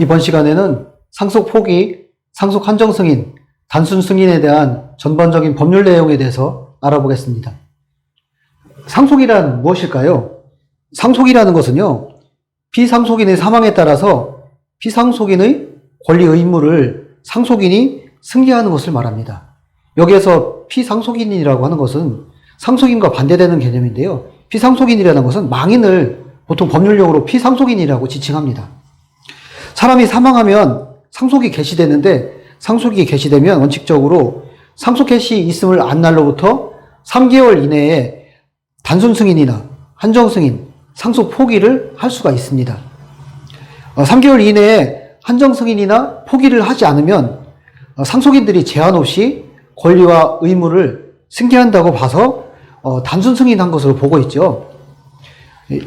이번 시간에는 상속 포기, 상속 한정 승인, 단순 승인에 대한 전반적인 법률 내용에 대해서 알아보겠습니다. 상속이란 무엇일까요? 상속이라는 것은요, 피상속인의 사망에 따라서 피상속인의 권리 의무를 상속인이 승계하는 것을 말합니다. 여기에서 피상속인이라고 하는 것은 상속인과 반대되는 개념인데요. 피상속인이라는 것은 망인을 보통 법률용어로 피상속인이라고 지칭합니다. 사람이 사망하면 상속이 개시되는데 상속이 개시되면 원칙적으로 상속 개시 있음을 안 날로부터 3개월 이내에 단순 승인이나 한정 승인, 상속 포기를 할 수가 있습니다. 어, 3개월 이내에 한정 승인이나 포기를 하지 않으면 어, 상속인들이 제한 없이 권리와 의무를 승계한다고 봐서 어, 단순 승인한 것으로 보고 있죠. 이,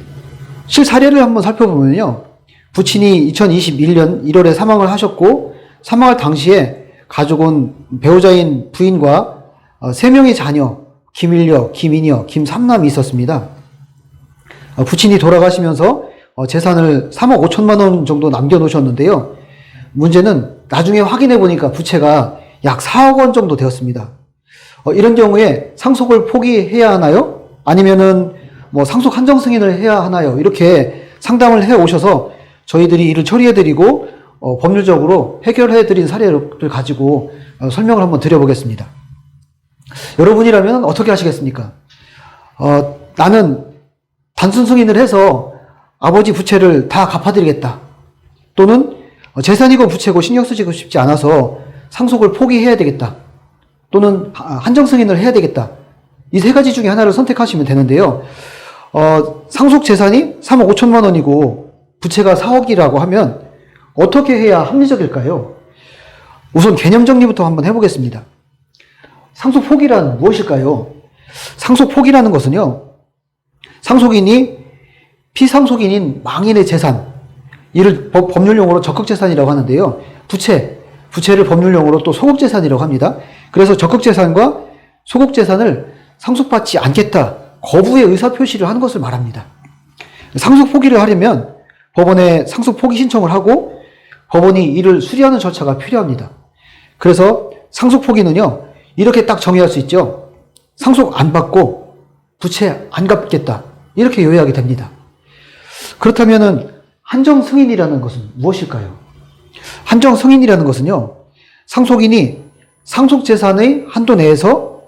실사례를 한번 살펴보면요. 부친이 2021년 1월에 사망을 하셨고 사망할 당시에 가족은 배우자인 부인과 어, 세 명의 자녀 김일녀, 김인여, 김삼남이 있었습니다. 어, 부친이 돌아가시면서 어, 재산을 3억 5천만 원 정도 남겨놓으셨는데요. 문제는 나중에 확인해 보니까 부채가 약 4억 원 정도 되었습니다. 어, 이런 경우에 상속을 포기해야 하나요? 아니면은 뭐 상속 한정 승인을 해야 하나요? 이렇게 상담을 해 오셔서 저희들이 이를 처리해 드리고 어, 법률적으로 해결해 드린 사례를 가지고 어, 설명을 한번 드려보겠습니다. 여러분이라면 어떻게 하시겠습니까? 어, 나는 단순 승인을 해서 아버지 부채를 다 갚아드리겠다. 또는 어, 재산이고 부채고 신경 쓰시고 싶지 않아서 상속을 포기해야 되겠다. 또는 하- 한정 승인을 해야 되겠다. 이 세 가지 중에 하나를 선택하시면 되는데요. 어, 상속 재산이 3억 5천만 원이고 부채가 4억이라고 하면 어떻게 해야 합리적일까요? 우선 개념 정리부터 한번 해보겠습니다. 상속 포기란 무엇일까요? 상속 포기라는 것은요, 상속인이 피상속인인 망인의 재산, 이를 법- 법률용어로 적극재산이라고 하는데요. 부채, 부채를 법률용어로 또 소극재산이라고 합니다. 그래서 적극재산과 소극재산을 상속받지 않겠다, 거부의 의사표시를 하는 것을 말합니다. 상속 포기를 하려면 법원에 상속 포기 신청을 하고 법원이 이를 수리하는 절차가 필요합니다. 그래서 상속 포기는요, 이렇게 딱 정의할 수 있죠. 상속 안 받고 부채 안 갚겠다. 이렇게 요약이 됩니다. 그렇다면은 한정 승인이라는 것은 무엇일까요? 한정 승인이라는 것은요, 상속인이 상속 재산의 한도 내에서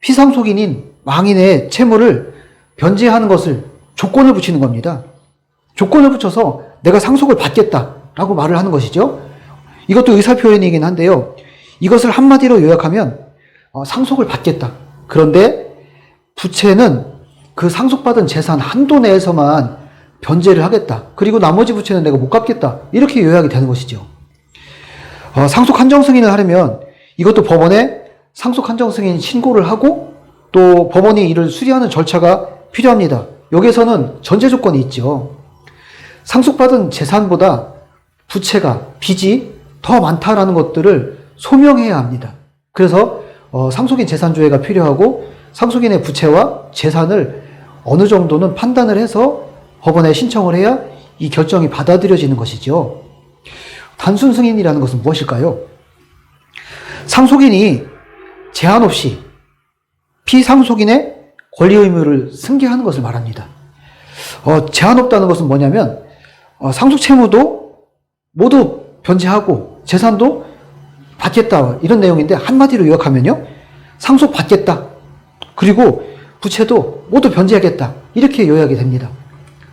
피상속인인 망인의 채무를 변제하는 것을 조건을 붙이는 겁니다. 조건을 붙여서 내가 상속을 받겠다라고 말을 하는 것이죠. 이것도 의사 표현이긴 한데요. 이것을 한마디로 요약하면 어, 상속을 받겠다. 그런데 부채는 그 상속받은 재산 한도 내에서만 변제를 하겠다. 그리고 나머지 부채는 내가 못 갚겠다. 이렇게 요약이 되는 것이죠. 어, 상속 한정 승인을 하려면 이것도 법원에 상속 한정 승인 신고를 하고 또 법원이 이를 수리하는 절차가 필요합니다. 여기에서는 전제 조건이 있죠. 상속받은 재산보다 부채가 빚이 더 많다라는 것들을 소명해야 합니다. 그래서 어, 상속인 재산 조회가 필요하고 상속인의 부채와 재산을 어느 정도는 판단을 해서 법원에 신청을 해야 이 결정이 받아들여지는 것이죠. 단순 승인이라는 것은 무엇일까요? 상속인이 제한 없이 피상속인의 권리 의무를 승계하는 것을 말합니다. 어, 제한 없다는 것은 뭐냐면 어, 상속 채무도 모두 변제하고 재산도 받겠다 이런 내용인데 한마디로 요약하면요 상속 받겠다 그리고 부채도 모두 변제하겠다 이렇게 요약이 됩니다.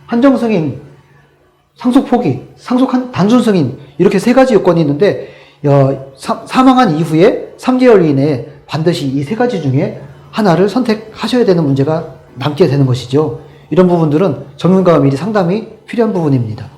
한정 승인, 상속 포기, 상속 한, 단순 승인 이렇게 세 가지 요건이 있는데 어, 사, 사망한 이후에 3개월 이내에 반드시 이 세 가지 중에 하나를 선택하셔야 되는 문제가 남게 되는 것이죠. 이런 부분들은 전문가와 미리 상담이 필요한 부분입니다.